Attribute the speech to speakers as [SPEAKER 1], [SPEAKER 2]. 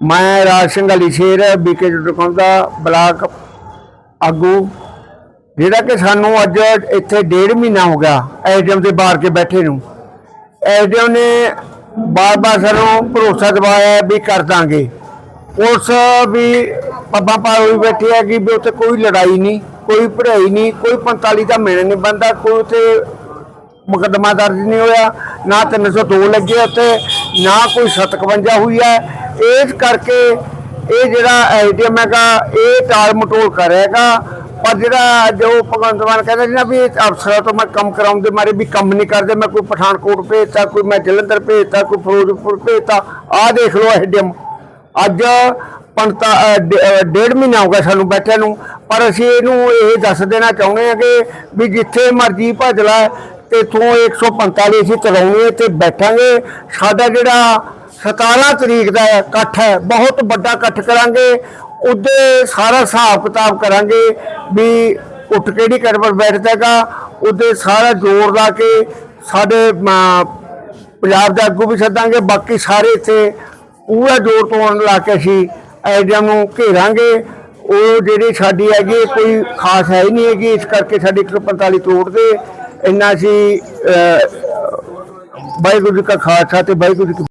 [SPEAKER 1] ਮੈਂ ਰਾਜ ਸਿੰਘ ਅਲੀ ਸ਼ੇਰ, ਬੀਕੇ ਡਟਕੌਮ ਦਾ ਬਲਾਕ ਆਗੂ। ਜਿਹੜਾ ਕਿ ਸਾਨੂੰ ਅੱਜ ਇੱਥੇ ਡੇਢ ਮਹੀਨਾ ਹੋ ਗਿਆ ਐਸਡੀਐਮ ਦੇ ਬਾਹਰ ਕੇ ਬੈਠੇ ਨੂੰ। ਐਸਡੀਐਮ ਨੇ ਬਾਰ-ਬਾਰ ਸਾਨੂੰ ਭਰੋਸਾ ਦਿਵਾਇਆ ਵੀ ਕਰ ਦਾਂਗੇ। ਉਸ ਵੀ ਪੱਬਾਂ ਪਾ ਹੋਈ ਬੈਠੀ ਹੈ ਕਿ ਵੀ ਉੱਥੇ ਕੋਈ ਲੜਾਈ ਨਹੀਂ, ਕੋਈ ਭੜਾਈ ਨਹੀਂ, ਕੋਈ 45 ਦਾ ਮਿਲਣ ਨਹੀਂ ਬੰਦਾ ਕੋਈ ਉੱਥੇ ਮੁਕੱਦਮਾ ਦਰਜ ਨਹੀਂ ਹੋਇਆ, ਨਾ 302 ਲੱਗੇ ਉੱਤੇ ਨਾ ਕੋਈ 57 ਹੋਈ ਹੈ। ਇਸ ਕਰਕੇ ਇਹ ਜਿਹੜਾ ਐਡੀਐਮ ਹੈਗਾ ਇਹ ਟਾਲ ਮਟੋਲ ਕਰ ਕਰੇਗਾ ਪਰ ਜਿਹੜਾ ਜੋ ਭਗਵੰਤ ਮਾਨ ਕਹਿੰਦਾ ਸੀ ਨਾ ਵੀ ਅਫਸਰਾਂ ਤੋਂ ਮੈਂ ਕੰਮ ਕਰਾਉਣ ਦੇ ਮਾਰੇ ਵੀ ਕੰਮ ਨਹੀਂ ਕਰਦੇ ਮੈਂ ਕੋਈ ਪਠਾਨਕੋਟ ਭੇਜਤਾ ਕੋਈ ਮੈਂ ਜਲੰਧਰ ਭੇਜਤਾ ਕੋਈ ਫਿਰੋਜ਼ਪੁਰ ਭੇਜਤਾ ਆਹ ਦੇਖ ਲਓ ਐਡੀਐਮ ਅੱਜ ਪੰਤਾ ਅ, ਡੇ- ਡੇਢ ਮਹੀਨਾ ਹੋ ਗਿਆ ਸਾਨੂੰ ਬੈਠਿਆਂ ਨੂੰ ਪਰ ਅਸੀਂ ਇਹਨੂੰ ਇਹ ਦੱਸ ਦੇਣਾ ਚਾਹੁੰਦੇ ਹਾਂ ਕਿ ਵੀ ਜਿੱਥੇ ਮਰਜ਼ੀ ਭੱਜ ਲੈ ਤੇ ਤੂੰ 145 ਅਸੀਂ ਚਲਾਉਣੀ ਤੇ ਬੈਠਾਂਗੇ। ਸਾਡਾ ਜਿਹੜਾ 17 ਤਰੀਕ ਦਾ ਇਕੱਠ ਹੈ, ਬਹੁਤ ਵੱਡਾ ਇਕੱਠ ਕਰਾਂਗੇ, ਉਹਦੇ ਸਾਰਾ ਹਿਸਾਬ ਕਿਤਾਬ ਕਰਾਂਗੇ ਵੀ ਉੱਠ ਕਿਹੜੀ ਕਰਵਰ ਬੈਠਦਾਗਾ ਉਹਦੇ ਸਾਰਾ ਜ਼ੋਰ ਲਾ ਕੇ ਸਾਡੇ ਪੰਜਾਬ ਦੇ ਆਗੂ ਵੀ ਸੱਦਾਂਗੇ, ਬਾਕੀ ਸਾਰੇ ਇੱਥੇ ਪੂਰਾ ਜ਼ੋਰ ਤੋਂ ਲਾ ਕੇ ਅਸੀਂ ਐਡੀਐਮ ਨੂੰ ਘੇਰਾਂਗੇ। ਉਹ ਜਿਹੜੀ ਸਾਡੀ ਹੈਗੀ ਇਹ ਕੋਈ ਖਾਸ ਹੈ ਹੀ ਨਹੀਂ ਹੈਗੀ, ਇਸ ਕਰਕੇ ਸਾਡੀ 145 ਕਰੋੜ ਦੇ ਇੰਨਾ ਅਸੀਂ ਵਾਹਿਗੁਰੂ ਜੀ ਕਾ ਖਾਲਸਾ ਤੇ ਵਾਹਿਗੁਰੂ ਜੀ